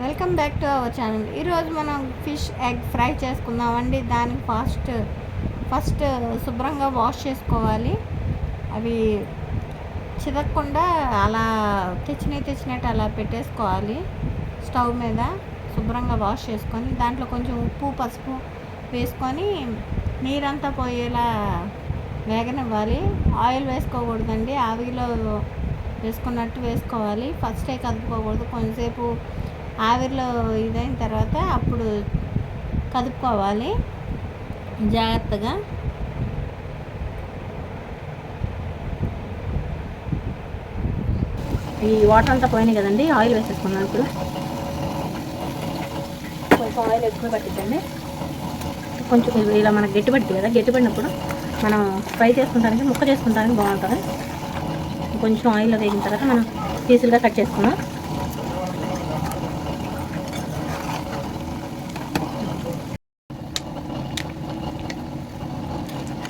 Welcome back to our channel. ఈరోజు మనం fish egg fry చేసుకుందామండి. దానికి ఫస్ట్ ఫస్ట్ శుభ్రంగా వాష్ చేసుకోవాలి. అవి చిదక్కుండా అలా తెచ్చినవి తెచ్చినట్టు అలా పెట్టేసుకోవాలి. స్టవ్ మీద శుభ్రంగా వాష్ చేసుకొని దాంట్లో కొంచెం ఉప్పు పసుపు వేసుకొని నీరంతా పోయేలా వేగనివ్వాలి. ఆయిల్ వేసుకోకూడదండి. ఆవిలో వేసుకున్నట్టు వేసుకోవాలి. ఫస్టే కదుపుకోకూడదు. కొంతసేపు ఆవిరిలో ఇదైన తర్వాత అప్పుడు కదుపుకోవాలి. జాగ్రత్తగా. ఈ వాటర్ అంతా పోయినాయి కదండి ఆయిల్ వేసేసుకున్నాను ఇప్పుడు. కొంచెం ఆయిల్ ఎక్కువ పట్టిద్దండి. కొంచెం ఇలా మనకు గట్టి కదా గట్టిపడినప్పుడు మనం ఫ్రై చేసుకుంటానికి ముక్క చేసుకుంటానికి బాగుంటుంది. కొంచెం ఆయిల్ వేగిన తర్వాత మనం పీసులుగా కట్ చేసుకున్నాం.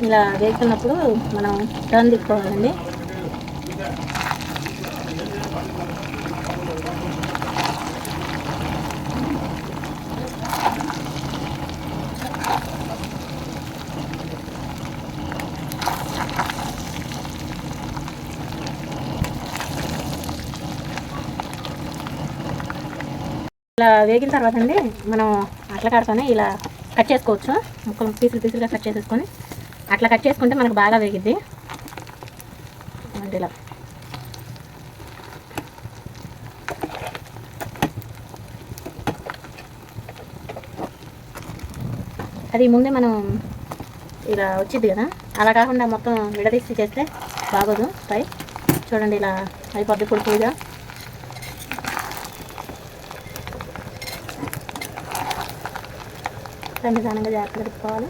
ఇలా వేసుకున్నప్పుడు మనం టర్న్ తిప్పుకోవాలండి. ఇలా వేగిన తర్వాత అండి మనం అట్ల కాడతోనే ఇలా కట్ చేసుకోవచ్చు. ముక్కలు పీసులు పీసులుగా కట్ చేసేసుకొని అట్లా కట్ చేసుకుంటే మనకు బాగా వేగిద్ది. అంటే ఇలా అది ముందే మనం ఇలా వచ్చింది కదా? అలా కాకుండా మొత్తం విడదీసి చేస్తే బాగోదు. ఫ్రై చూడండి ఇలా అయిపోద్ది పొడి పొడిగా జాగ్రత్త పెట్టుకోవాలి జాగ్రత్తగా తిప్పుకోవాలి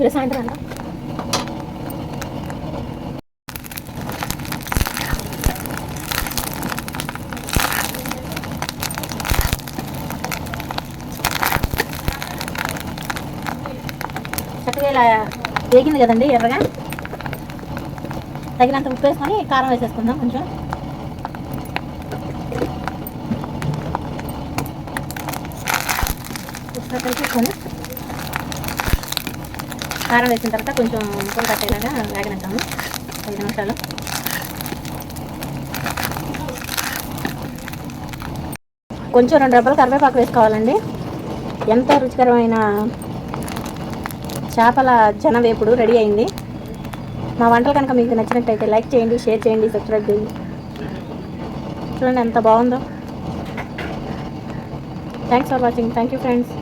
ఇలా సాయంత్రం చక్కగా ఇలా వేగింది కదండి ఎర్రగా? తగినంత ఉప్పు వేసుకొని కారం వేసేసుకుందాం కొంచెం. ఉప్పు కలిపేసుకొని కారం వేసిన తర్వాత కొంచెం ముక్కలు కట్టేలాగా వేగనిద్దాము. ఐదు నిమిషాలు. కొంచెం రెండు రబ్బలు కరివేపాకు వేసుకోవాలండి. ఎంతో రుచికరమైన చేపల జనం వేపుడు రెడీ అయింది. మా వంటలు కనుక మీకు నచ్చినట్టయితే లైక్ చేయండి షేర్ చేయండి సబ్స్క్రైబ్ చేయండి. చూడండి ఎంత బాగుందో. Thanks for watching thank you friends